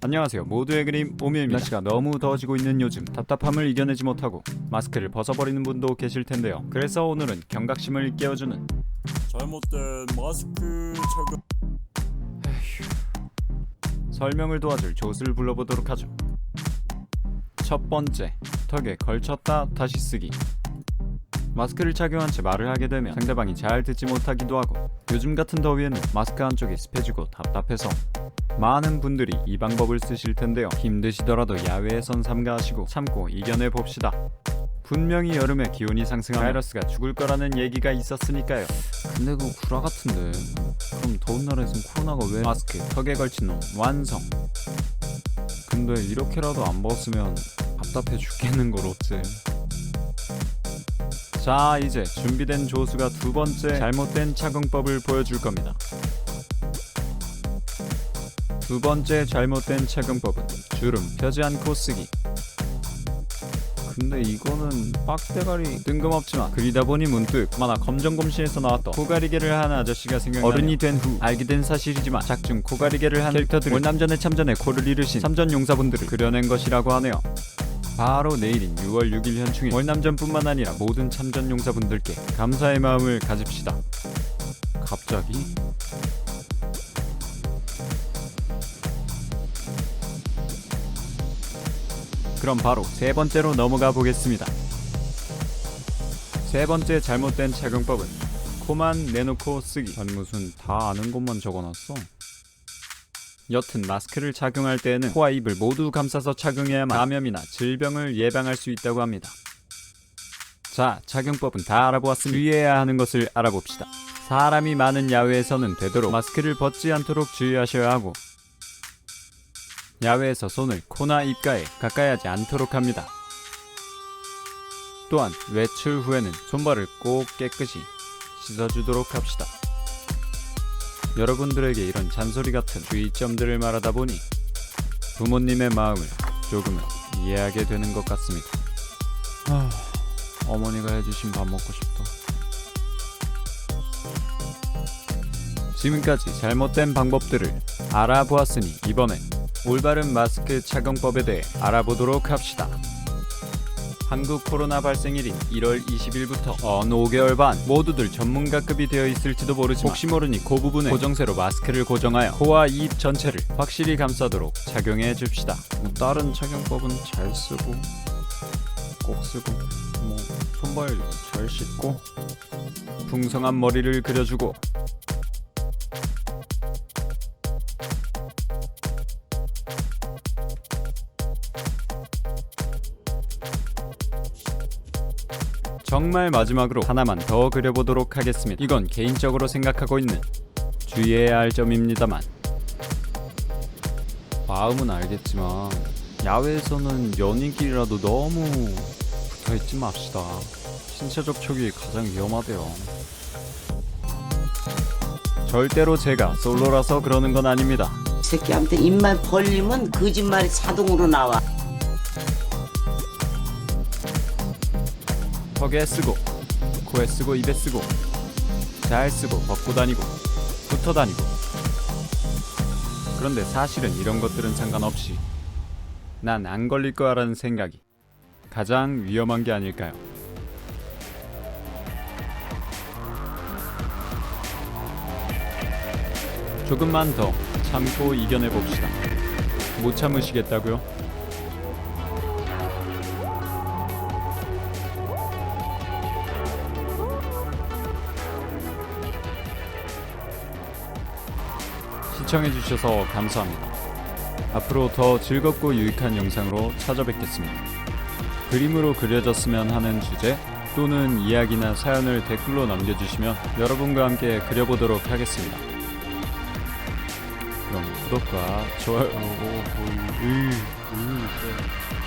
안녕하세요. 모두의 그림 오미입니다. 날씨가 너무 더워지고 있는 요즘 답답함을 이겨내지 못하고 마스크를 벗어버리는 분도 계실 텐데요. 그래서 오늘은 경각심을 깨워주는 잘못된 마스크 착용. 설명을 도와줄 조수를 불러보도록 하죠. 첫 번째 턱에 걸쳤다 다시 쓰기 마스크를 착용한 채 말을 하게 되면 상대방이 잘 듣지 못하기도 하고 요즘 같은 더위에는 마스크 한쪽이 습해지고 답답해서 많은 분들이 이 방법을 쓰실 텐데요. 힘드시더라도 야외에선 삼가하시고 참고 이겨내 봅시다. 분명히 여름에 기온이 상승하면 바이러스가 죽을 거라는 얘기가 있었으니까요. 근데 그거 구라 같은데. 그럼 더운 나라에선 코로나가 왜 마스크 턱에 걸친 놈 완성? 근데 이렇게라도 안 벗으면 답답해 죽겠는 걸 어째 자 이제 준비된 조수가 두 번째 잘못된 착용법을 보여줄 겁니다. 두 번째 잘못된 착용법은 주름 펴지 않고 쓰기. 근데 이거는 빡대가리 뜬금없지만 그리다 보니 문득 만화 검정검시에서 나왔던 코가리개를 한 아저씨가 생각나네요. 어른이 된 후 알게 된 사실이지만 작중 코가리개를 한 캐릭터들은 월남전에 참전해 코를 잃으신 참전 용사분들을 그려낸 것이라고 하네요 바로 내일인 6월 6일 현충일 월남전뿐만 아니라 모든 참전 용사분들께 감사의 마음을 가집시다 갑자기? 그럼 바로 세 번째로 넘어가 보겠습니다. 세 번째 잘못된 착용법은 코만 내놓고 쓰기. 아니 무슨 다 아는 것만 적어놨어? 여튼 마스크를 착용할 때에는 코와 입을 모두 감싸서 착용해야만 감염이나 질병을 예방할 수 있다고 합니다. 자, 착용법은 다 알아보았으니 주의해야 하는 것을 알아봅시다. 사람이 많은 야외에서는 되도록 마스크를 벗지 않도록 주의하셔야 하고 야외에서 손을 코나 입가에 가까이 하지 않도록 합니다. 또한 외출 후에는 손발을 꼭 깨끗이 씻어주도록 합시다. 여러분들에게 이런 잔소리 같은 주의점들을 말하다 보니 부모님의 마음을 조금은 이해하게 되는 것 같습니다. 아, 어머니가 해주신 밥 먹고 싶다. 지금까지 잘못된 방법들을 알아보았으니 이번엔 올바른 마스크 착용법에 대해 알아보도록 합시다. 한국 코로나 발생일인 1월 20일부터 언 5개월 반 모두들 전문가급이 되어 있을지도 모르지만 혹시 모르니 그 부분에 고정세로 마스크를 고정하여 코와 입 전체를 확실히 감싸도록 착용해 줍시다. 뭐 다른 착용법은 잘 쓰고 꼭 쓰고 뭐 손발 잘 씻고 풍성한 머리를 그려주고 정말 마지막으로 하나만 더 그려보도록 하겠습니다. 이건 개인적으로 생각하고 있는 주의해야 할 점입니다만 마음은 알겠지만 야외에서는 연인끼리라도 너무 붙어있지 맙시다. 신체 접촉이 가장 위험하대요. 절대로 제가 솔로라서 그러는 건 아닙니다. 새끼한테 입만 벌리면 거짓말이 자동으로 나와. 턱에 쓰고 코에 쓰고 입에 쓰고 잘 쓰고 벗고 다니고 붙어 다니고 그런데 사실은 이런 것들은 상관없이 난 안 걸릴 거야라는 생각이 가장 위험한 게 아닐까요? 조금만 더 참고 이겨내 봅시다. 못 참으시겠다고요? 시청해주셔서 감사합니다. 앞으로 더 즐겁고 유익한 영상으로 찾아뵙겠습니다. 그림으로 그려졌으면 하는 주제 또는 이야기나 사연을 댓글로 남겨주시면 여러분과 함께 그려보도록 하겠습니다. 그럼 구독과 좋아요, 오, 오, 오, 으, 으, 으.